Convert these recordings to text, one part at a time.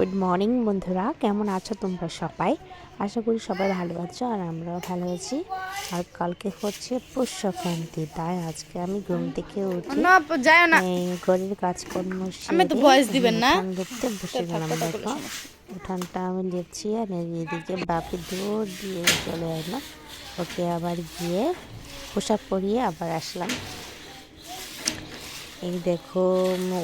Good morning বন্ধুরা। কেমন আছো তোমরা সবাই? আশা করি সবাই ভালো আছো আর আমরাও ভালো আছি। আর কালকে হচ্ছে পুষ সংক্রান্তি তাই আজকে আমি ঘুম থেকে উঠে ঘরের কাজকর্ম লিখতে বসে গেলাম দেখো। উঠানটা আমি লিখছি আর এদিকে বাপি দৌড় দিয়ে চলে এলো। ওকে আবার গিয়ে পোশাক পরিয়ে আবার আসলাম। এই দেখো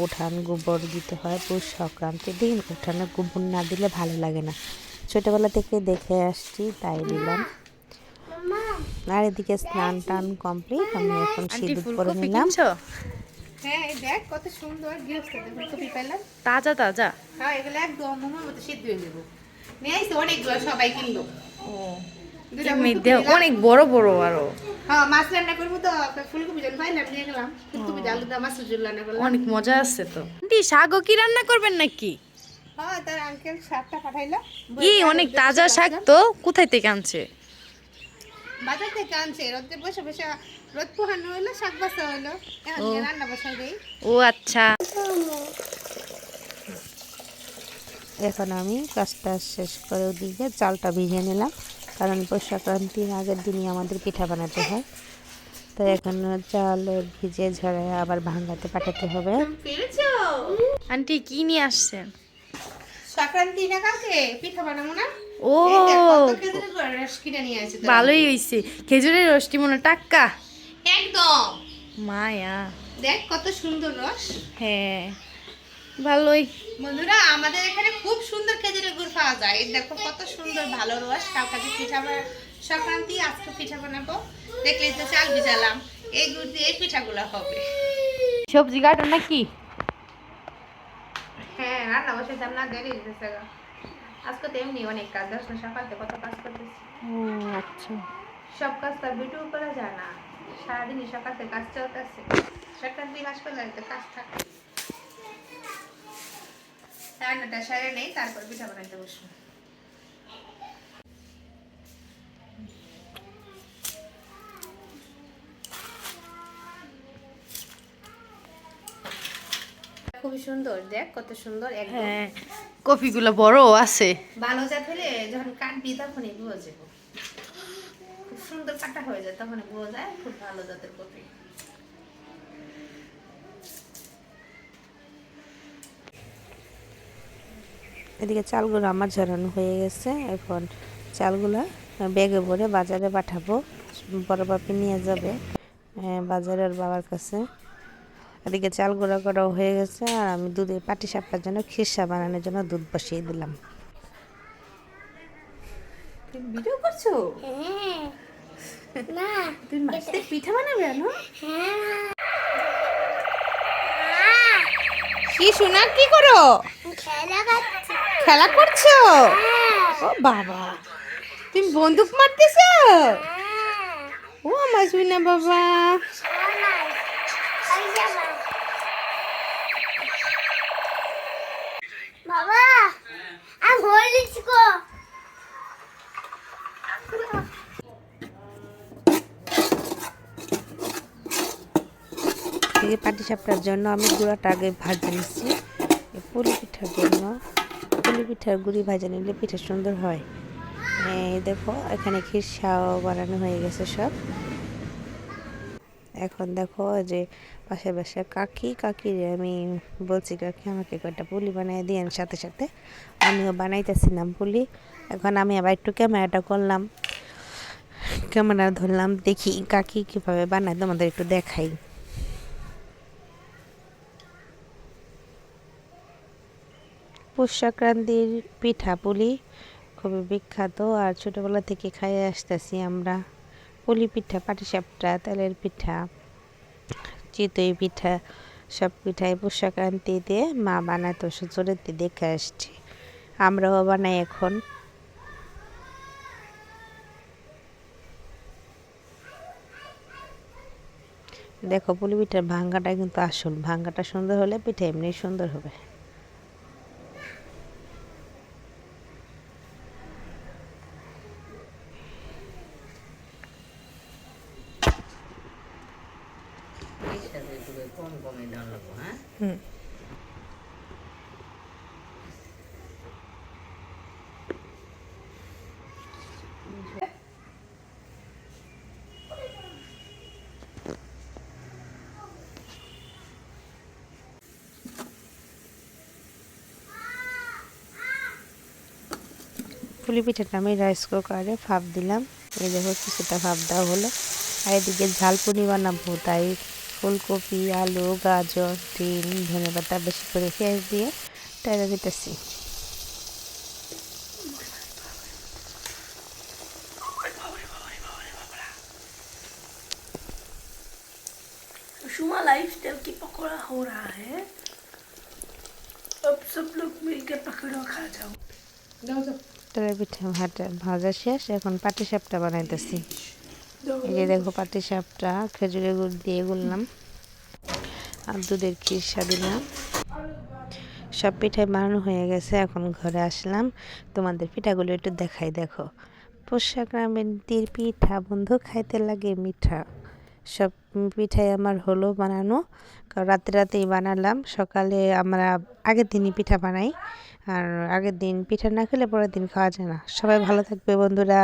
উঠান গোবর দিতে হয় পৌষ সংক্রান্তির দিন। উঠানে গোবর না দিলে ভালো লাগে না। ছোটবেলা থেকে দেখে আসছি তাই দিলাম। আর এদিকে স্নান টান কমপ্লিট আমি এখন সিঁদুর ফুলকপি নিলাম। হ্যাঁ এই দেখ কত সুন্দর গৃহস্থদের ফুলকপি পেলাম। তাজা তাজা? হ্যাঁ এগুলো একদম মোমোর মতো সিদ্ধ হয়ে যাব নিয়ে আসছে অনেকগুলো সবাই কিনলো। ও। অনেক বড় বড় আরও। হ্যাঁ মাছ রান্না করব তো ফুলকপি জল পাইলাম নিয়ে গেলাম। ফুলকপি আলু দা মাছের জল রান্না করলাম। অনেক মজা আছে তো। আন্টি শাকও কি রান্না করবেন নাকি? হ্যাঁ তার আঙ্কেল শাকটা পাঠাইলো। কি অনেক তাজা শাক তো কোথায় থেকে আনছে? বাজার থেকে আনছে রোদে বসে বসে রোদ পোহানো শাক বাসা এখন রান্না বসাই দেই। ও আচ্ছা। এখন আমি কাজটা শেষ করে ওদিকে চালটা ভিজিয়ে নিলাম। কারণ পৌষ সংক্রান্তির আগের দিনই আমাদের পিঠা বানাতে হয়। তো এখন চাল ভিজে ঝরে আবার ভাঙাতে পাঠাতে হবে। পেরেছ আন্টি কি নিয়ে আসছেন? সংক্রান্তি না কালকে? পিঠা বানাবো না? ও। ভালোই হইছে। খেজুরের রসটি মনে টাক্কা একদম। মায়া। দেখ কত সুন্দর রস। হ্যাঁ ভালোই। বন্ধুরা আমাদের এখানে খুব সুন্দর খেজুরের গুড় পাওয়া যায়। দেখো কত সুন্দর ভালো রস কালকে পিঠা সংক্রান্তি আজকে পিঠা বানাবো। দেখলেই তো চাল ভিজালাম। এই গুড় দিয়ে এই পিঠাগুলো হবে। সবজি কাটো নাকি? হ্যাঁ রান্না বসাইতাম না দেরি। আজকে তো এমনি অনেক কাজ সকাল কত কাজ করতেছি। আচ্ছা। সব কাজ তো ভিডিও করা যায় না। সারাদিনই সকাল কাজ চলতেছে। মাস পেলে তো কাজ থাকে। রান্নাটা সারে নেই তারপর পিঠা বানাইতে বসবো। খুবই সুন্দর দেখ কত সুন্দর একদম। হ্যাঁ কফিগুলো বড় আছে। ভালো জাত হলে যখন কাটবি তখনই বুঝে যাব। খুব সুন্দর কাটা হয়ে যায় তখন বোঝা যায় খুব ভালো জাতের কপি এদিকে চালগুলো আমার ঝরানো হয়ে গেছে। এখন চালগুলো ব্যাগে ভরে বাজারে পাঠাবো। বড় বাপি নিয়ে যাবে বাজারের বাবার কাছে। এদিকে চাল গুঁড়া করাও হয়ে গেছে আর আমি দুধে পাটি সাপটার জন্য খিরসা বানানোর জন্য দুধ বসিয়ে দিলাম। ভিডিও করছ? না তুমি মাছতে পিঠা বানাবে না কি শোনা কি করো? খেলা করছ? ও বাবা। তুমি বন্দুক মারতেছ? ও আমার শুনা বাবা। বাবা আমি ভরে দিচ্ছি গো। পাটি সাপটার জন্য আমি গুঁড়াটা আগে ভাজে নিচ্ছি পুলি পিঠার জন্য। পুলি পিঠার গুঁড়ি ভাজে নিলে পিঠা সুন্দর হয়। দেখো, এখানে খিরসাও বানানো হয়ে গেছে সব। এখন দেখো যে পাশে পাশে কাকি কাকি আমি বলছি, কাকি, আমাকে কয়েকটা পুলি বানিয়ে দিয়েন? সাথে সাথে আমিও বানাইতেছিলাম পুলি। এখন আমি আবার একটু ক্যামেরাটা করলাম। ক্যামেরা ধরলাম, দেখি কাকি কীভাবে বানায়, তোমাদের একটু দেখাই। পৌষ সংক্রান্তির পিঠা পুলি খুবই বিখ্যাত। আর ছোটোবেলা থেকে খাইয়ে আসতেছি আমরা পুলি পিঠা, পাটিসাপটা, তেলের পিঠা, চিতই পিঠা, সব পিঠাই পৌষ সংক্রান্তিতে মা বানাতো, সুচরিতে দেখে আসছি। আমরাও বানাই এখন। দেখো, পুলি পিঠার ভাঙ্গাটা কিন্তু আসল। ভাঙ্গাটা সুন্দর হলে পিঠা এমনি সুন্দর হবে। फुली पिठाटा राइस कूकार फाप दिल देखो किसा फाप दे हलो आदि के झालपुनी बनाब तई ফুলকপি আলু গাজর ডিম ধনে পাতা বেশি করে পেঁয়াজ দিয়ে টাইরা দিতেছি सुषमा लाइफ स्टाइल की पकौड़ा हो रहा है अब सब लोग मिलकर पकौड़ा खा जाओ তেলের পিঠা ভাটা ভাজা শেষ এখন পাটি সাপটা বানাইতেছি এই যে দেখো পাটি সাপটা, খেজুরের গুড় দিয়ে গুললাম আর দুধের খিরসা দিলাম। সব পিঠাই বানানো হয়ে গেছে, এখন ঘরে আসলাম। তোমাদের পিঠাগুলো একটু দেখাই, দেখো। পোশাক তীর পিঠা, বন্ধু খাইতে লাগে মিঠা। সব পিঠাই আমার হলো বানানো। কারণ রাতে রাতেই বানালাম। সকালে আমরা আগের দিনই পিঠা বানাই। আর আগের দিন পিঠা না খেলে পরের দিন খাওয়া যায় না। সবাই ভালো থাকবে, বন্ধুরা।